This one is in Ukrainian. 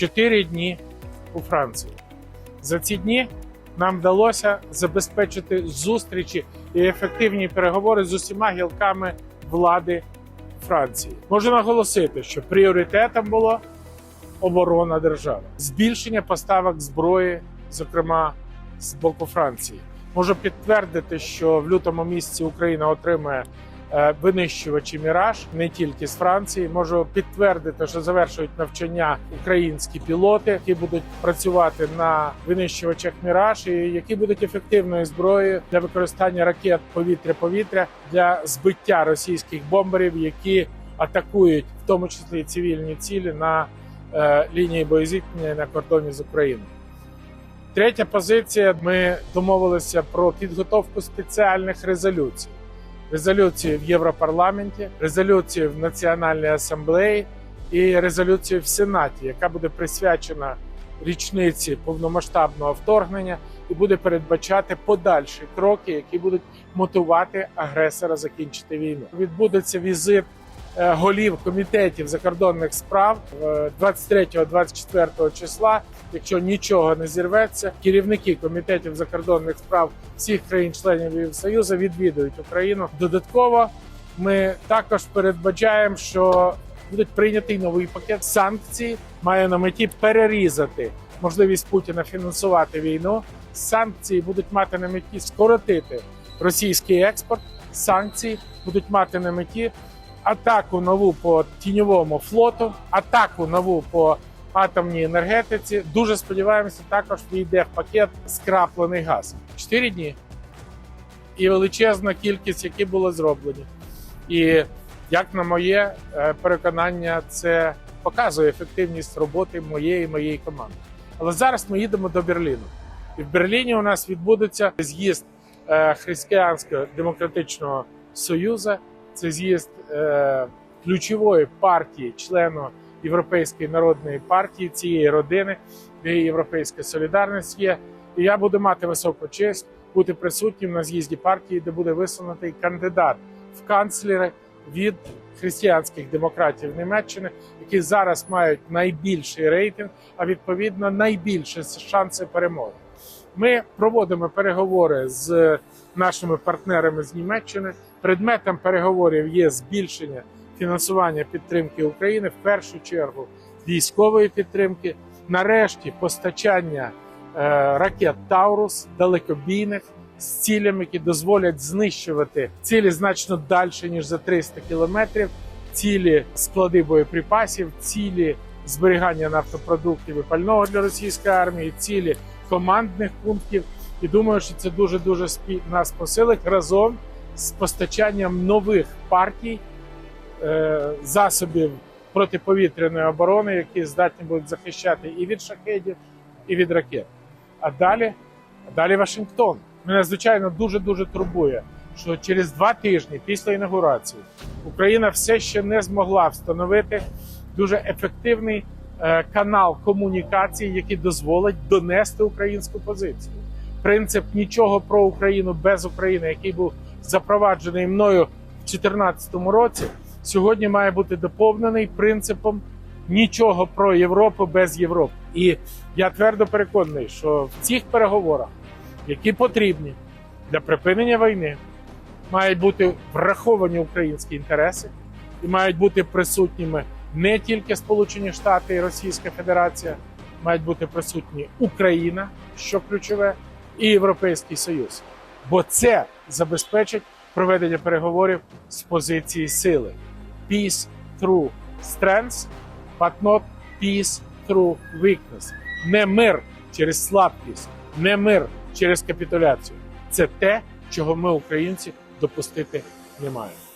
4 дні у Франції. За ці дні нам вдалося забезпечити зустрічі і ефективні переговори з усіма гілками влади Франції. Можу наголосити, що пріоритетом було оборона держави, збільшення поставок зброї, зокрема з боку Франції. Можу підтвердити, що в лютому місяці Україна отримає винищувачі Міраж не тільки з Франції. Можу підтвердити, що завершують навчання українські пілоти, які будуть працювати на винищувачах Міраж, і які будуть ефективною зброєю для використання ракет повітря-повітря для збиття російських бомберів, які атакують в тому числі цивільні цілі на е, лінії боєзіткнення на кордоні з Україною. Третя позиція: ми домовилися про підготовку спеціальних резолюцій. Резолюції в Європарламенті, резолюції в Національній асамблеї і резолюції в Сенаті, яка буде присвячена річниці повномасштабного вторгнення і буде передбачати подальші кроки, які будуть мотивувати агресора закінчити війну. Відбудеться візит голів комітетів закордонних справ е, 23-24 числа. Якщо нічого не зірветься, керівники комітетів закордонних справ всіх країн-членів Євросоюзу відвідують Україну. Додатково ми також передбачаємо, що буде прийнятий новий пакет санкцій. Має на меті перерізати можливість Путіна фінансувати війну. Санкції будуть мати на меті скоротити російський експорт. Санкції будуть мати на меті атаку нову по тіньовому флоту, атаку нову по атомній енергетиці. Дуже сподіваємося, також війде в пакет скраплений газ. Чотири дні і величезна кількість, які були зроблені. І як на моє е, переконання, це показує ефективність роботи моєї моєї команди. Але зараз ми їдемо до Берліну. І в Берліні у нас відбудеться з'їзд е, Християнського демократичного союзу. Це з'їзд е, ключової партії, члену Європейської народної партії цієї родини, де Європейська солідарність є. І я буду мати високу честь бути присутнім на з'їзді партії, де буде висунутий кандидат в канцлери від християнських демократів Німеччини, які зараз мають найбільший рейтинг, а відповідно найбільші шанси перемоги. Ми проводимо переговори з нашими партнерами з Німеччини. Предметом переговорів є збільшення фінансування підтримки України в першу чергу військової підтримки, нарешті постачання е, ракет Таурус далекобійних з цілями, які дозволять знищувати цілі значно далі ніж за 300 кілометрів, цілі склади боєприпасів, цілі зберігання нафтопродуктів і пального для російської армії, цілі командних пунктів. І думаю, що це дуже дуже нас посилить разом з постачанням нових партій е, засобів протиповітряної оборони, які здатні будуть захищати і від шахедів, і від ракет. А далі, а далі Вашингтон. Мене звичайно дуже дуже турбує, що через два тижні після інаугурації Україна все ще не змогла встановити дуже ефективний канал комунікації, який дозволить донести українську позицію. Принцип нічого про Україну без України, який був запроваджений мною в 2014 році, сьогодні має бути доповнений принципом нічого про Європу без Європи. І я твердо переконаний, що в цих переговорах, які потрібні для припинення війни, мають бути враховані українські інтереси і мають бути присутніми не тільки Сполучені Штати і Російська Федерація, мають бути присутні Україна, що ключове, і Європейський Союз. Бо це забезпечить проведення переговорів з позиції сили. Peace through strength, but not peace through weakness. Не мир через слабкість, не мир через капітуляцію. Це те, чого ми, українці, допустити не маємо.